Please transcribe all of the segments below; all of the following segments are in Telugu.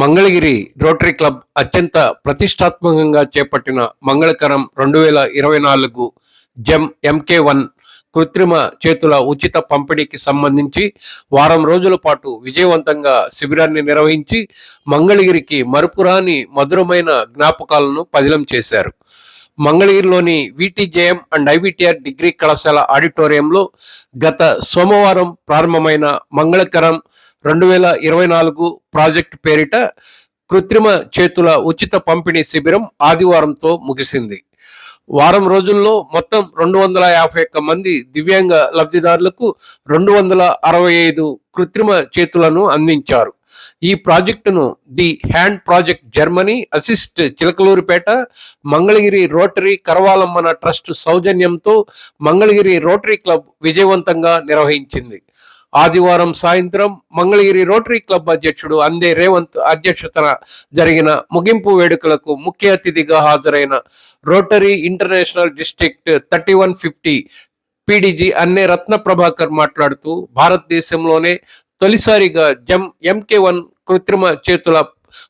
మంగళగిరి రోటరీ క్లబ్ అత్యంత ప్రతిష్టాత్మకంగా చేపట్టిన మంగళకరం రెండు వేల ఇరవై నాలుగు జెమ్ ఎంకే వన్ కృత్రిమ చేతుల ఉచిత పంపిణీకి సంబంధించి వారం రోజుల పాటు విజయవంతంగా శిబిరాన్ని నిర్వహించి మంగళగిరికి మరుపురాని మధురమైన జ్ఞాపకాలను పదిలం చేశారు. మంగళగిరిలోని విటిజేఎం అండ్ ఐవిటిఆర్ డిగ్రీ కళాశాల ఆడిటోరియంలో గత సోమవారం ప్రారంభమైన మంగళకరం రెండు వేల ఇరవై నాలుగు ప్రాజెక్టు పేరిట కృత్రిమ చేతుల ఉచిత పంపిణీ శిబిరం ఆదివారంతో ముగిసింది. వారం రోజుల్లో మొత్తం రెండు వందల యాభై ఒక్క మంది దివ్యాంగ లబ్ధిదారులకు రెండు వందల అరవై ఐదు కృత్రిమ చేతులను అందించారు. ఈ ప్రాజెక్టును the hand project Germany assist Chilakaluripet Mangalagiri Rotary కరవాలమ్మన trust సౌజన్యంతో మంగళగిరి రోటరీ క్లబ్ విజయవంతంగా నిర్వహించింది. ఆదివారం సాయంత్రం మంగళగిరి రోటరీ క్లబ్ అధ్యక్షుడు అందే రేవంత్ అధ్యక్షతన జరిగిన ముగింపు వేడుకలకు ముఖ్య అతిథిగా హాజరైన Rotary International district thirty one fifty PDG Anne Ratna Prabhakar మాట్లాడుతూ భారతదేశంలోనే తొలిసారిగా జమ్ ఎంకే వన్ కృత్రిమ చేతుల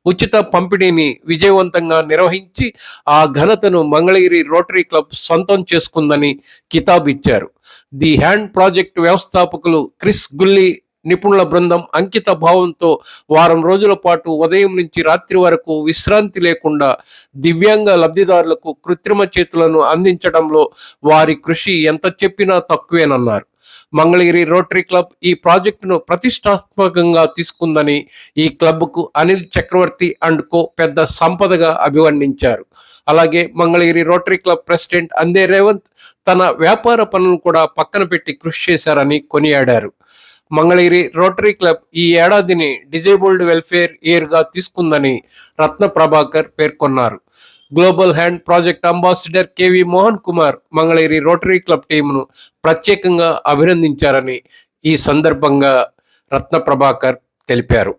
ఉచిత పంపిణీని విజయవంతంగా నిర్వహించి ఆ ఘనతను మంగళగిరి రోటరీ క్లబ్ సొంతం చేసుకుందని కితాబ్ ఇచ్చారు. ది హ్యాండ్ ప్రాజెక్ట్ వ్యవస్థాపకులు క్రిస్ గుల్లి నిపుణుల బృందం అంకిత భావంతో వారం రోజుల పాటు ఉదయం నుంచి రాత్రి వరకు విశ్రాంతి లేకుండా దివ్యాంగ లబ్ధిదారులకు కృత్రిమ చేతులను అందించడంలో వారి కృషి ఎంత చెప్పినా తక్కువేనన్నారు. మంగళగిరి రోటరీ క్లబ్ ఈ ప్రాజెక్టును ప్రతిష్టాత్మకంగా తీసుకుందని ఈ క్లబ్కు అనిల్ చక్రవర్తి అండ్ కో పెద్ద సంపదగా అభివర్ణించారు. అలాగే మంగళగిరి రోటరీ క్లబ్ ప్రెసిడెంట్ అందే రేవంత్ తన వ్యాపార పనులను కూడా పక్కన పెట్టి కృషి చేశారని కొనియాడారు. మంగళగిరి రోటరీ క్లబ్ ఈ ఏడాదిని డిజేబుల్డ్ వెల్ఫేర్ ఇయర్గా తీసుకుందని రత్న ప్రభాకర్ పేర్కొన్నారు. Global hand project ambassador K V Mohan Kumar Mangalagiri rotary club టీమును ప్రత్యేకంగా అభినందించారని ఈ సందర్భంగా రత్న ప్రభాకర్ తెలిపారు.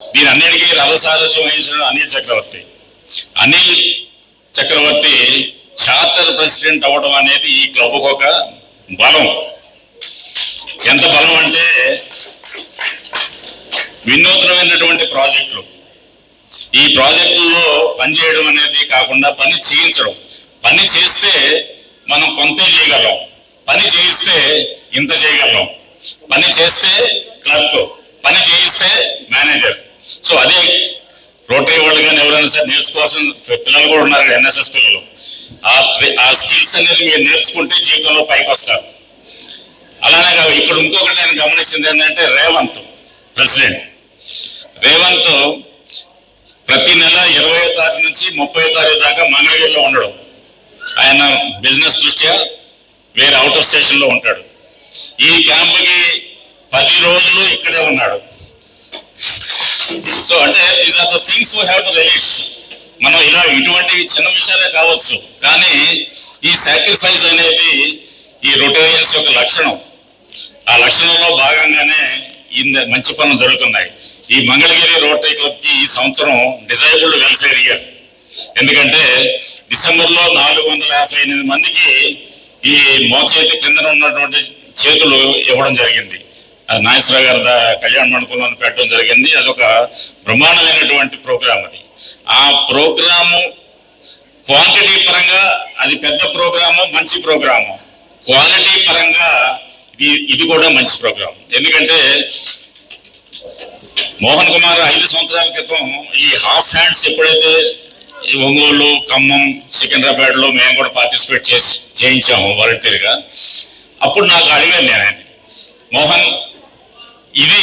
దీని రథసారథ్యం వహించిన అనిల్ చక్రవర్తి. అనిల్ చక్రవర్తి చార్టర్ ప్రెసిడెంట్ అవ్వడం అనేది ఈ క్లబ్కు ఒక బలం. ఎంత బలం అంటే వినూత్నమైనటువంటి ప్రాజెక్టులు. ఈ ప్రాజెక్టుల్లో పనిచేయడం అనేది కాకుండా పని చేయించడం. పని చేస్తే మనం కొంత చేయగలం. పని చేయిస్తే ఇంత చేయగలం. పని చేస్తే క్లర్క్ పని చేయిస్తే మేనేజర్. సో అదే రోటరీ వాళ్ళు కానీ ఎవరైనా సరే నేర్చుకోవాల్సిన పిల్లలు కూడా ఉన్నారు ఎన్ఎస్ఎస్ పిల్లలు. ఆ ఆ స్కిల్స్ అనేది మీరు నేర్చుకుంటే జీవితంలో పైకి వస్తారు. అలానే కాదు ఇక్కడ ఇంకొకటి నేను గమనించింది ఏంటంటే రేవంత్ ప్రెసిడెంట్. రేవంత్ ప్రతి నెల ఇరవై తారీఖు నుంచి ముప్పై తారీఖు దాకా మంగళగిరిలో ఉండడం. ఆయన బిజినెస్ దృష్ట్యా వేరే అవుట్ ఆఫ్ స్టేషన్లో ఉంటాడు. ఈ క్యాంపుకి పది రోజులు ఇక్కడే ఉన్నాడు. సో అంటే these are the things we have to release మనం ఇలా ఇటువంటి చిన్న విషయాలే కావచ్చు. కానీ ఈ సాక్రిఫైస్ అనేది ఈ రొటేరియన్స్ యొక్క లక్షణం. ఆ లక్షణంలో భాగంగానే ఇంత మంచి పనులు జరుగుతున్నాయి. ఈ మంగళగిరి రోటరీ క్లబ్కి ఈ సంవత్సరం డిజైబుల్డ్ వెల్ఫేర్ ఇయర్. ఎందుకంటే డిసెంబర్లో నాలుగు వందల యాభై ఎనిమిది మందికి ఈ మోచేతి కింద ఉన్నటువంటి చేతులు ఇవ్వడం జరిగింది. అది నాగేశ్వరరావు గారి కళ్యాణ మండపంలో పెట్టడం జరిగింది. అదొక బ్రహ్మాండమైనటువంటి ప్రోగ్రామ్ అది. ఆ ప్రోగ్రాము క్వాంటిటీ పరంగా అది పెద్ద ప్రోగ్రాము మంచి ప్రోగ్రాము. క్వాలిటీ పరంగా ఇది ఇది కూడా మంచి ప్రోగ్రాం ఎందుకంటే మోహన్ కుమార్ ఐదు సంవత్సరాల క్రితం ఈ హాఫ్ హ్యాండ్స్ ఎప్పుడైతే ఈ ఒంగోలు ఖమ్మం సికింద్రాబాద్లో మేము కూడా పార్టిసిపేట్ చేసి చేయించాము వాలంటీర్గా అప్పుడు నాకు అడిగాను నేను ఆయన మోహన్ ఇది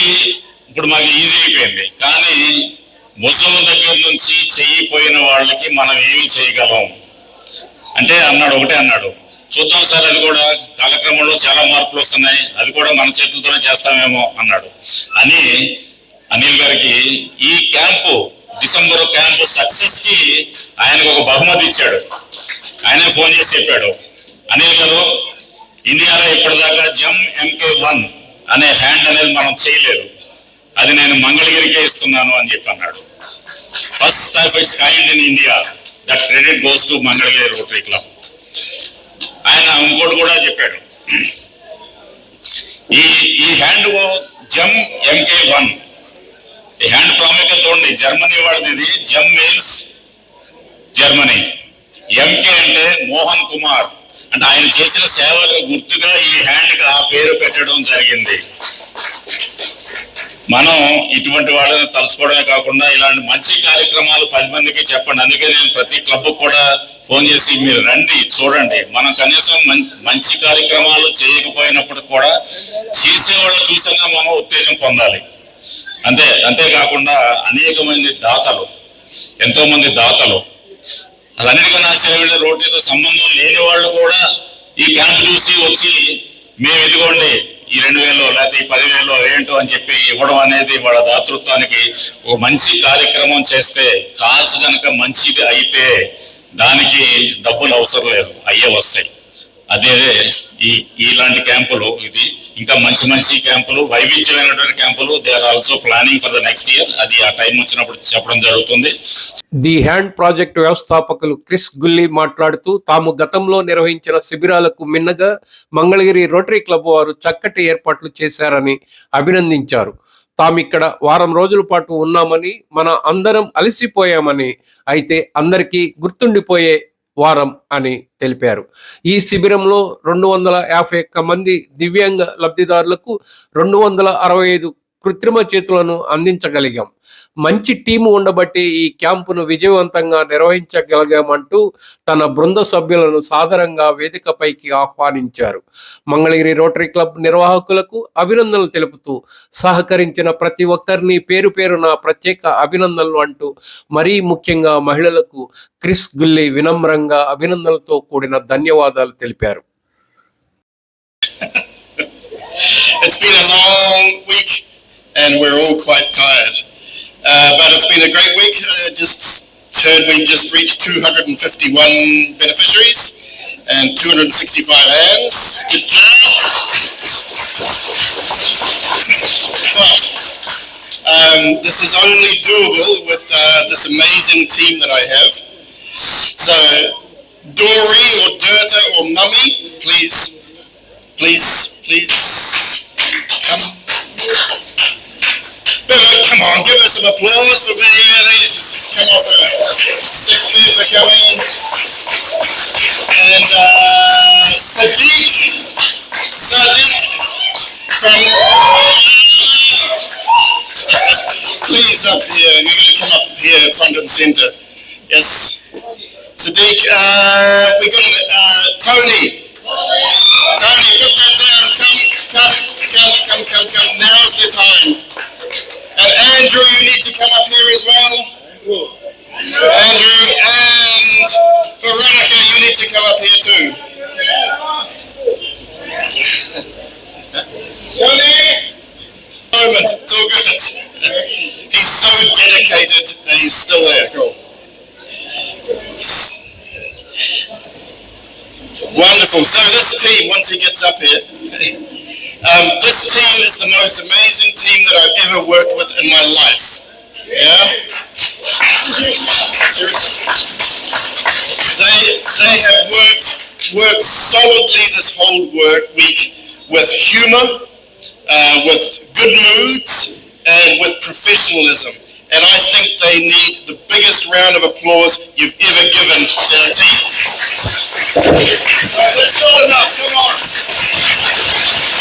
ఇప్పుడు మాకు ఈజీ అయిపోయింది. కానీ భుజం దగ్గర నుంచి చెయ్యిపోయిన వాళ్ళకి మనం ఏమి చేయగలం అంటే అన్నాడు ఒకటే అన్నాడు. చూద్దాం సార్ అది కూడా కాలక్రమంలో చాలా మార్పులు వస్తున్నాయి. అది కూడా మన చేతులతోనే చేస్తామేమో అన్నాడు. అని అనిల్ గారికి ఈ క్యాంపు డిసెంబర్ క్యాంపు సక్సెస్కి ఆయనకు ఒక బహుమతి ఇచ్చాడు. ఆయన ఫోన్ చేసి చెప్పాడు. అనిల్ గారు ఇండియాలో ఇప్పటిదాకా జమ్ ఎంకే వన్ అనే హ్యాండ్ అనేది మనం చేయలేదు. అది నేను మంగళగిరికే ఇస్తున్నాను అని చెప్పి అన్నాడు. First of its kind in India. That credit goes to Mangalagiri rotary club. ఆయన ఇంకోటి కూడా చెప్పాడు. ఈ ఈ హ్యాండ్ జమ్ ఎంకే వన్ హ్యాండ్ ప్రాముఖ్యత చూడండి. జర్మనీ వాడిది ఇది. జమ్ మీన్స్ జర్మనీ. ఎంకే అంటే మోహన్ కుమార్. అంటే ఆయన చేసిన సేవలకు గుర్తుగా ఈ హ్యాండ్కి ఆ పేరు పెట్టడం జరిగింది. మనం ఇటువంటి వాళ్ళని తలుచుకోవడమే కాకుండా ఇలాంటి మంచి కార్యక్రమాలు పది మందికి చెప్పండి. అందుకే నేను ప్రతి క్లబ్ కూడా ఫోన్ చేసి మీరు రండి చూడండి. మనం కనీసం మంచి మంచి కార్యక్రమాలు చేయకపోయినప్పుడు కూడా చేసేవాళ్ళు చూసినా మనం ఉత్తేజం పొందాలి. అంతే అంతేకాకుండా అనేక మంది దాతలు ఎంతో మంది దాతలు అదన్నిటికన్నా సేవలు రోడ్లతో సంబంధం లేని వాళ్ళు కూడా ఈ క్యాంప్ చూసి వచ్చి మేము ఇదిగోండి ఈ రెండు వేలు లేకపోతే ఈ పదివేలు ఏంటో అని చెప్పి ఇవ్వడం అనేది వాళ్ళ దాతృత్వానికి ఒక మంచి కార్యక్రమం చేస్తే కాసు కనుక మంచిది అయితే దానికి డబ్బులు అవసరం లేదు అయ్యే వస్తాయి. అదే ఈ ఇలాంటి క్యాంపులు ఇది ఇంకా మంచి మంచి క్యాంపులు వైవిధ్యమైనటువంటి క్యాంపులు. They are also planning for the next year అది ఆ టైం వచ్చినప్పుడు చెప్పడం జరుగుతుంది. ది హ్యాండ్ ప్రాజెక్ట్ వ్యవస్థాపకులు క్రిస్ గుల్లీ మాట్లాడుతూ తాము గతంలో నిర్వహించిన శిబిరాలకు మిన్నగా మంగళగిరి రోటరీ క్లబ్ వారు చక్కటి ఏర్పాట్లు చేశారని అభినందించారు. తాము ఇక్కడ వారం రోజుల పాటు ఉన్నామని మన అందరం అలసిపోయామని అయితే అందరికీ గుర్తుండిపోయే వారం అని తెలిపారు. ఈ శిబిరంలో రెండు వందల యాభై ఒక్క మంది దివ్యాంగ లబ్ధిదారులకు రెండు వందల అరవై ఐదు కృత్రిమ చేతులను అందించగలిగాం. మంచి టీము ఉండబట్టి ఈ క్యాంపును విజయవంతంగా నిర్వహించగలిగామంటూ తన బృంద సభ్యులను సాదరంగా వేదికపైకి ఆహ్వానించారు. మంగళగిరి రోటరీ క్లబ్ నిర్వాహకులకు అభినందనలు తెలుపుతూ సహకరించిన ప్రతి ఒక్కరిని పేరు పేరున ప్రత్యేక అభినందనలు అంటూ మరీ ముఖ్యంగా మహిళలకు క్రిస్ గుల్లి వినమ్రంగా అభినందనలతో కూడిన ధన్యవాదాలు తెలిపారు. It's been a long week. And we're all quite tired. Uh, but it's been a great week. Uh, just heard we just reached 251 beneficiaries and 265 hands. Good job. But um, this is only doable with uh, this amazing team that I have. So, Dory or Dirta or Mummy, please, please, please come. Come on, give us some applause for being here. Just come off a sick leave for coming. And uh, Sadiq, Sadiq from. Please up here, you're going to come up here front and center. Yes. Sadiq, uh, we got uh, Tony. Tony, get that down. Come, come, come, come, come, come. Now's your time. And Andrew, you need to come up here as well. Andrew and Veronica, you need to come up here too. Moment, it's all good. He's so dedicated that he's still there. Cool. Wonderful. So this team, once he gets up here, um, this team is the most amazing team that I've ever worked with in my life. Yeah. Seriously. They they have worked worked solidly this whole work week with humour, uh, with good moods, and with professionalism. And I think they need the biggest round of applause you've ever given to that team. Uh, that's not enough. Come on.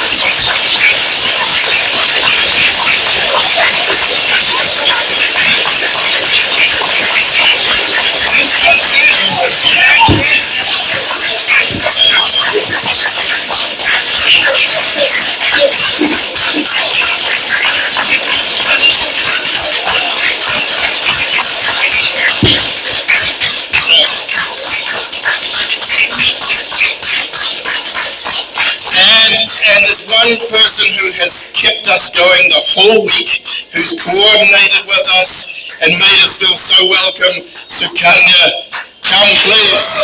one person who has kept us going the whole week, who's coordinated with us and made us feel so welcome. Sukanya, come please.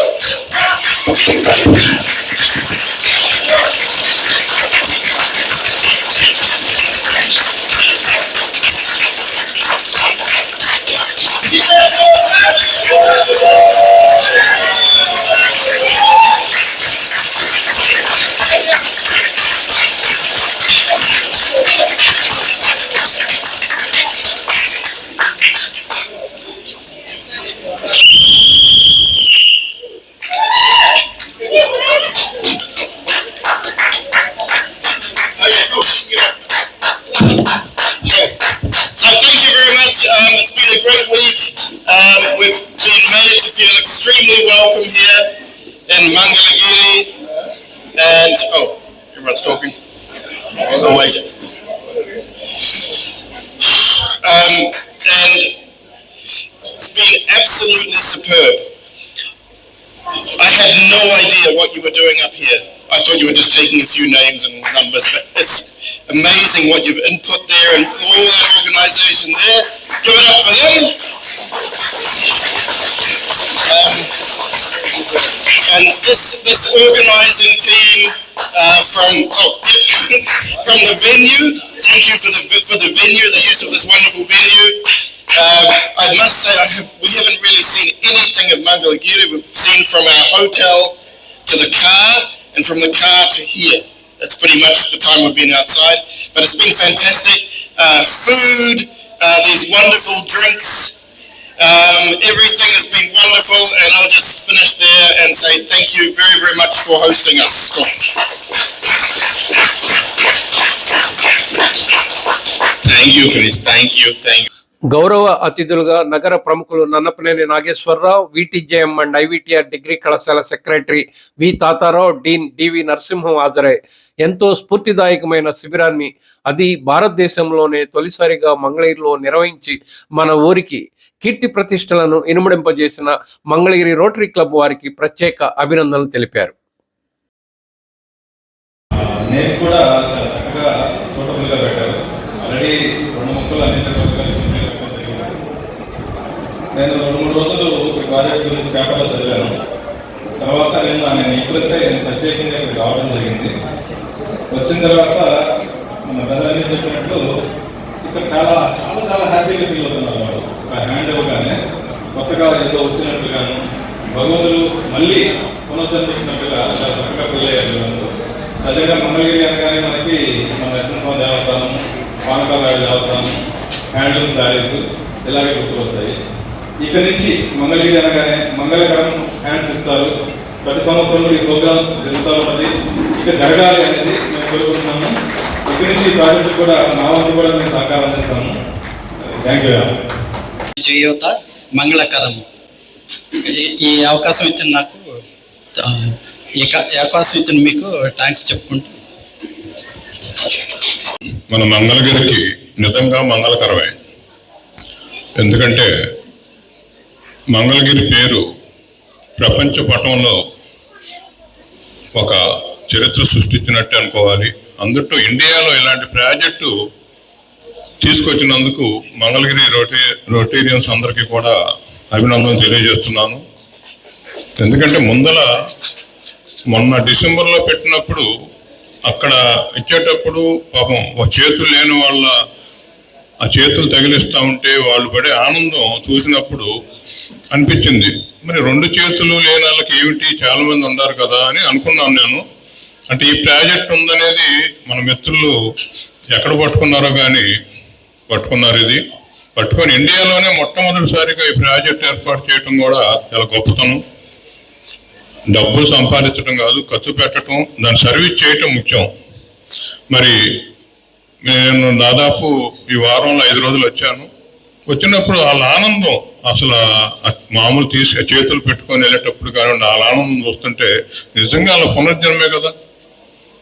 I had no idea what you were doing up here. I thought you were just taking a few names and numbers, but it's amazing what you've input there and all that organisation there. Give it up for them. Um, and this this organising team uh, from oh, from the venue. Thank you for the for the venue, the use of this wonderful venue. Um, I must say, I have, we haven't really seen anything of Mangalagiri. We've seen from our hotel to the car, and from the car to here. That's pretty much the time we've been outside. But it's been fantastic. Uh, food, uh, these wonderful drinks, um, everything has been wonderful. And I'll just finish there and say thank you very, very much for hosting us. Thank you, Chris. Thank you. Thank you. గౌరవ అతిథులుగా నగర ప్రముఖులు Nannapaneni Nageswara Rao VTJM and IVTR degree కళాశాల secretary V. Tatarao dean DV Narasimham హాజరై ఎంతో స్ఫూర్తిదాయకమైన శిబిరాన్ని అది భారతదేశంలోనే తొలిసారిగా మంగళగిరిలో నిర్వహించి మన ఊరికి కీర్తి ప్రతిష్టలను ఇనుమడింపజేసిన మంగళగిరి రోటరీ క్లబ్ వారికి ప్రత్యేక అభినందనలు తెలిపారు. నేను కూడా చక్కగా సూటబుల్గా పెట్టారు ఆల్రెడీ రెండు ముక్కలు అందించగలుగుతా నేను రెండు మూడు రోజులు ఈ ప్రాజెక్ట్ గురించి పేపర్లో చదివాను. తర్వాత నేను నేను ఇంప్రెస్ అయ్యి నేను ప్రత్యేకంగా ఇక్కడ రావడం జరిగింది. వచ్చిన తర్వాత మన బ్రదర్ చెప్పినట్టు చెప్పినట్లు ఇక్కడ చాలా చాలా చాలా హ్యాపీగా ఫీల్ అవుతున్నారు వాళ్ళు ఆ హ్యాండ్ ఇవ్వగానే కొత్తగా ఏదో వచ్చినట్టుగాను భగవంతుడు మళ్ళీ పునరుద్ధరించినట్టుగా చాలా చక్కగా ఫీల్ అయ్యారు వీళ్ళందరూ. సహజంగా మంగళగిరి అనగానే మనకి మన నరసింహ దేవస్థానం పానకాల దేవస్థానం హ్యాండ్లూమ్ శారీస్ ఇలాగే గుర్తు వస్తాయి ఇక నుంచి మంగళగిరి అనగానే మంగళకరం హ్యాండ్స్ ఇస్తారు. ప్రతి సంవత్సరం ఈ ప్రోగ్రామ్స్ జరుగుతూ ఉన్నది ఇక జరగాలి అనేది మేము కోరుకుంటున్నాము. ఇక నుంచి ఈ ప్రాజెక్టు కూడా నా వంతు కూడా మేము సహకారం అందిస్తాము థ్యాంక్ యూ చేయూత మంగళకరము ఈ- ఈ అవకాశం ఇచ్చిన నాకు ఆ, ఈ క- ఈ అవకాశం ఇచ్చిన మీకు థ్యాంక్స్ చెప్పుకుంటూ. మన మంగళగిరికి నిజంగా మంగళకరమే. ఎందుకంటే మంగళగిరి పేరు ప్రపంచ పటంలో ఒక చరిత్ర సృష్టించినట్టు అనుకోవాలి. అందుట్లో ఇండియాలో ఇలాంటి ప్రాజెక్టు తీసుకొచ్చినందుకు మంగళగిరి రోటే రోటేరియన్స్ అందరికీ కూడా అభినందన తెలియజేస్తున్నాను. ఎందుకంటే ముందల మొన్న డిసెంబర్లో పెట్టినప్పుడు అక్కడ ఇచ్చేటప్పుడు పాపం ఒక చేతులు లేని వాళ్ళ ఆ చేతులు తగిలిస్తూ ఉంటే వాళ్ళు పడే ఆనందం చూసినప్పుడు అనిపించింది. మరి రెండు చేతులు లేని వాళ్ళకి ఏమిటి? చాలా మంది ఉన్నారు కదా అని అనుకున్నాను నేను. అంటే ఈ ప్రాజెక్ట్ ఉందనేది మన మిత్రులు ఎక్కడ పట్టుకున్నారో కానీ పట్టుకున్నారు ఇది. పట్టుకొని ఇండియాలోనే మొట్టమొదటిసారిగా ఈ ప్రాజెక్ట్ ఏర్పాటు చేయడం కూడా చాలా గొప్పతనం. డబ్బులు సంపాదించడం కాదు ఖర్చు పెట్టడం దాన్ని సర్వీస్ చేయటం ముఖ్యం. మరి నేను దాదాపు ఈ వారంలో ఐదు రోజులు వచ్చాను. వచ్చినప్పుడు వాళ్ళ ఆనందం అసలు మామూలు తీసి చేతులు పెట్టుకొని వెళ్ళేటప్పుడు కానివ్వండి వాళ్ళ ఆనందం చూస్తుంటే నిజంగా వాళ్ళ పునర్జన్మే కదా.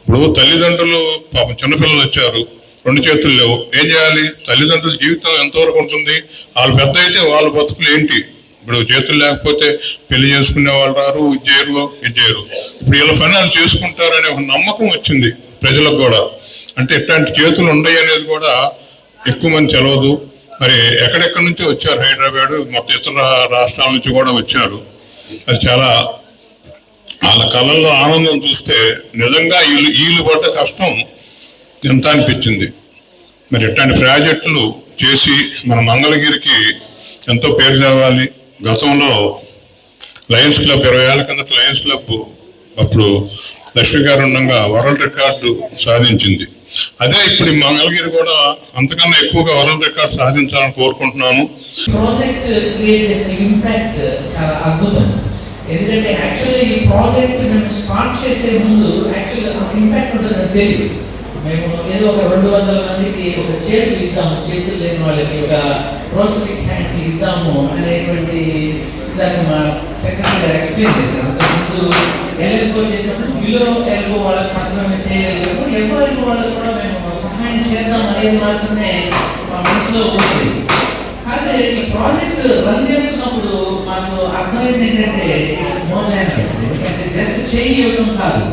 ఇప్పుడు తల్లిదండ్రులు పాపం చిన్నపిల్లలు వచ్చారు రెండు చేతులు లేవు. ఏం చేయాలి? తల్లిదండ్రుల జీవితం ఎంతవరకు ఉంటుంది? వాళ్ళు పెద్ద అయితే వాళ్ళ బతుకులు ఏంటి? ఇప్పుడు చేతులు లేకపోతే పెళ్ళి చేసుకునే వాళ్ళు రారు ఇది చేయరు ఇది చేయరు. ఇప్పుడు వీళ్ళ పని వాళ్ళు చేసుకుంటారనే ఒక నమ్మకం వచ్చింది ప్రజలకు కూడా. అంటే ఇట్లాంటి చేతులు ఉన్నాయి అనేది కూడా ఎక్కువ మంది తెలవదు. మరి ఎక్కడెక్కడి నుంచి వచ్చారు హైదరాబాద్? మొత్తం ఇతర రాష్ట్రాల నుంచి కూడా వచ్చారు. అది చాలా వాళ్ళ కళల్లో ఆనందం చూస్తే నిజంగా వీళ్ళు వీళ్ళు పడ్డ కష్టం ఎంత అనిపించింది. మరి ఇట్లాంటి ప్రాజెక్టులు చేసి మన మంగళగిరికి ఎంతో పేరు తేవాలి. గతంలో లయన్స్ క్లబ్ ఇరవై ఏళ్ళ కిందట లయన్స్ క్లబ్ అప్పుడు లక్ష్మి గారు ఉండగా వరల్డ్ రికార్డు సాధించింది. అదే ఇప్పుడు మంగళగిరి కూడా అంతకన్నా ఎక్కువగా వరల్డ్ రికార్డ్ సాధించాలని కోరుకుంటున్నాను ప్రాజెక్ట్ క్రియేట్ చేసిన ఇంపాక్ట్ చాలా అద్భుతం. ఎందుకంటే యాక్చువల్లీ ఈ ప్రాజెక్ట్ మేము స్టార్ట్ చేసే ముందు యాక్చువల్లీ ఇంపాక్ట్ ఉంటుందని తెలియదు. మేము ఏదో ఒక రెండు వందల మందికి ఒక చేతులు ఇద్దాము. చేతులు లేని వాళ్ళకి ఒక ప్రోసెసింగ్ హ్యాండ్స్ ఇద్దాము అనేటువంటి దాన్ని మా సెక్రటరీ ఎక్స్ప్లెయిన్ చేశారు. అంతకుముందు ఎల్ఎల్కో చేసినప్పుడు బిలో ఎల్బో వాళ్ళకి మాత్రమే చేయగలిగాము ఎల్ఓ ఎల్ఓ వాళ్ళకి కూడా మేము సహాయం చేద్దాం అనేది మాత్రమే మా మనసులో ఉంది కానీ ఈ ప్రాజెక్ట్ రన్ చేస్తున్నప్పుడు మాకు అర్థమైంది ఏంటంటే జస్ట్ చేయి ఇవ్వడం కాదు.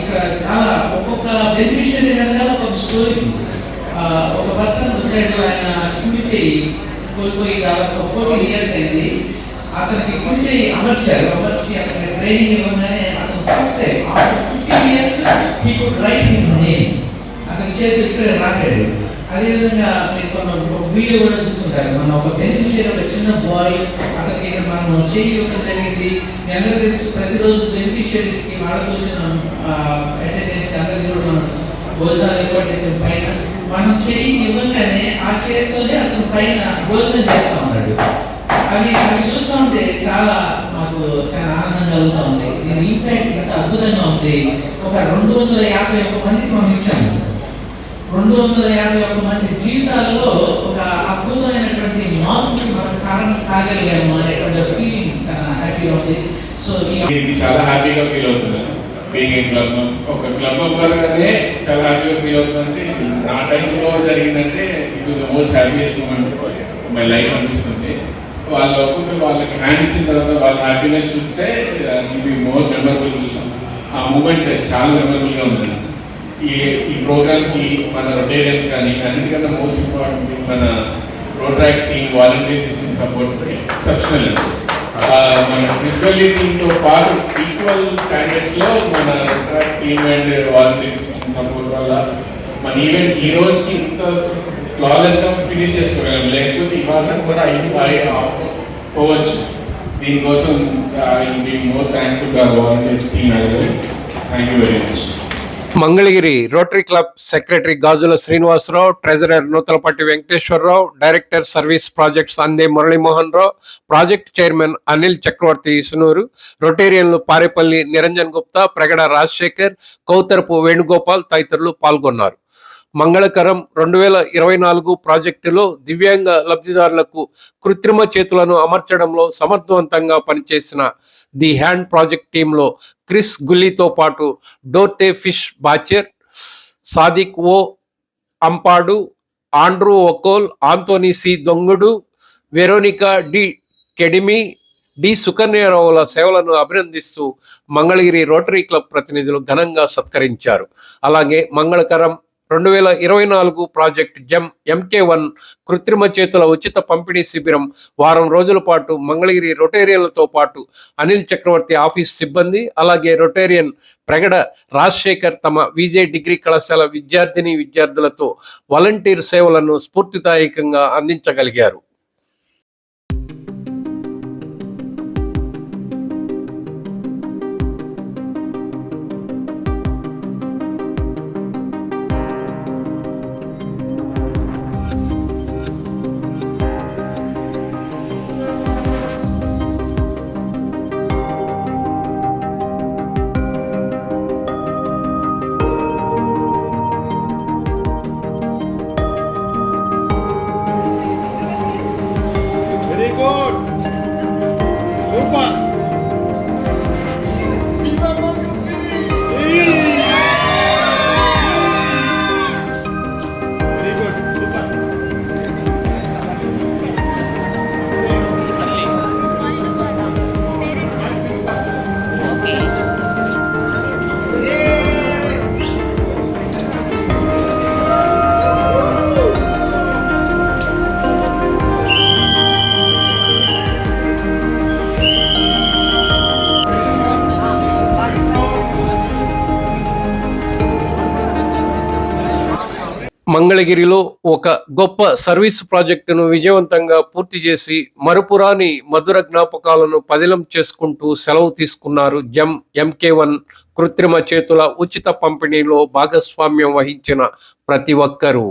ఇక్కడ చాలా ఒక్కొక్క బెనిఫిషియరీ వెనకాల ఒక స్టోరీ ఒక పర్సన్ వచ్చాడు ఆయన కుడి చేయి కోల్పోయి దాదాపు ఫోర్టీన్ ఇయర్స్ అయింది. అతనికి కుడి చేయి అమర్చారు. అమర్చి అతనికి ట్రైనింగ్ ఇవ్వగానే అతను first time after fifteen years he could write his name అతని చేతులు ఇక్కడే రాశాడు అదేవిధంగా మీరు కొన్ని ఒక వీడియో కూడా చూస్తుంటారు. మన ఒక బెనిఫిషియర్ ఒక చిన్న బాయ్ అతనికి మనం చేయి ఇవ్వడం జరిగింది ఎంఎల్ఎస్ ప్రతిరోజు బెనిఫిషియరీస్కి వాళ్ళకు వచ్చిన అటెండెన్స్ అందరికీ కూడా మనం భోజనాలు ఏర్పాటు పైన మనం చేయి ఇవ్వగానే ఆ చేతితోనే అతను పైన భోజనం చేస్తా ఉన్నాడు. అవి అవి చూస్తూ ఉంటే చాలా మాకు చాలా ఆనందంగా కలుగుతూ ఉంది. దీని ఇంపాక్ట్ ఎంత అద్భుతంగా ఉంది. ఒక రెండు వందల యాభై ఒక్క మందికి మనం ఇచ్చాము రెండు వందల యాభై ఒక్క మంది జీవితాలలో ఒక అద్భుతమైనటువంటి మార్పుకి మనం అనేటువంటి ఫీలింగ్ చాలా హ్యాపీగా ఉంది. సో దీనికి చాలా హ్యాపీగా ఫీల్ అవుతున్నాను బీయింగ్ క్లబ్ ఒక క్లబ్ అవ్వాలనే చాలా హ్యాపీగా ఫీల్ అవుతుందంటే నా టైంలో జరిగిందంటే ఇది the most happiest moment my life అనిపిస్తుంది. వాళ్ళ ఒక్కొక్కరు వాళ్ళకి హ్యాండ్ ఇచ్చిన తర్వాత వాళ్ళ హ్యాపీనెస్ చూస్తే ఇది మోర్ మెమరబుల్ ఆ మూమెంట్ చాలా మెమరబుల్గా ఉంది. ఈ ఈ ప్రోగ్రామ్కి మన రొటేరియన్స్ కానీ అన్నిటికన్నా మోస్ట్ ఇంపార్టెంట్ మన ప్రోట్రాక్ట్ టీమ్ వాలంటీర్స్ ఇచ్చిన సపోర్ట్ ఎక్సెప్షనల్ మన ఫిజికల్లీ టీంతో పాటు ఈక్వల్ క్యాండిడేట్స్లో మన ట్రాక్ టీమ్ అండ్ వాలంటీర్స్ ఇచ్చిన సపోర్ట్ వల్ల మన ఈవెంట్ ఈ రోజుకి ఇంత ఫ్లాలెస్గా ఫినిష్ చేసుకోగలం. లేకపోతే ఇవాళ కూడా అయింది పోవచ్చు దీనికోసం I be more థ్యాంక్ఫుల్గా volunteers team thank you very much Mangalagiri rotary club secretary Gajula Srinivasa Rao treasurer Nuthalapati Venkateswara Rao director service projects Ande Muralimohan Rao project chairman Anil Chakravarthi Isunuru రొటేరియన్లు Parepalli Niranjan Gupta Pragada Rajasekhar Kautharapu Venugopal తదితరులు పాల్గొన్నారు. మంగళకరం రెండు వేల ఇరవై నాలుగు ప్రాజెక్టులో దివ్యాంగ లబ్ధిదారులకు కృత్రిమ చేతులను అమర్చడంలో సమర్థవంతంగా పనిచేసిన ది హ్యాండ్ ప్రాజెక్ట్ టీంలో క్రిస్ గుల్లీతో పాటు Dorthe Fischbacher Sadiq O Ampadu Andrew Okol Anthony C Dongudu Veronica D Kedimi D సుకన్యారావుల సేవలను అభినందిస్తూ మంగళగిరి రోటరీ క్లబ్ ప్రతినిధులు ఘనంగా సత్కరించారు. అలాగే మంగళకరం రెండు వేల ఇరవై నాలుగు ప్రాజెక్ట్ జెమ్ ఎంకే వన్ కృత్రిమ చేతుల ఉచిత పంపిణీ శిబిరం వారం రోజుల పాటు మంగళగిరి రొటేరియన్లతో పాటు అనిల్ చక్రవర్తి ఆఫీస్ సిబ్బంది అలాగే రొటేరియన్ ప్రగడ రాజశేఖర్ తమ విజయ్ డిగ్రీ కళాశాల విద్యార్థిని విద్యార్థులతో వాలంటీర్ సేవలను స్ఫూర్తిదాయకంగా అందించగలిగారు. మంగళగిరిలో ఒక గొప్ప సర్వీస్ ప్రాజెక్టును విజయవంతంగా పూర్తి చేసి మరుపురాని మధుర జ్ఞాపకాలను పదిలం చేసుకుంటూ సెలవు తీసుకున్నారు జమ్ ఎంకే వన్ కృత్రిమ చేతుల ఉచిత పంపిణీలో భాగస్వామ్యం వహించిన ప్రతి ఒక్కరూ.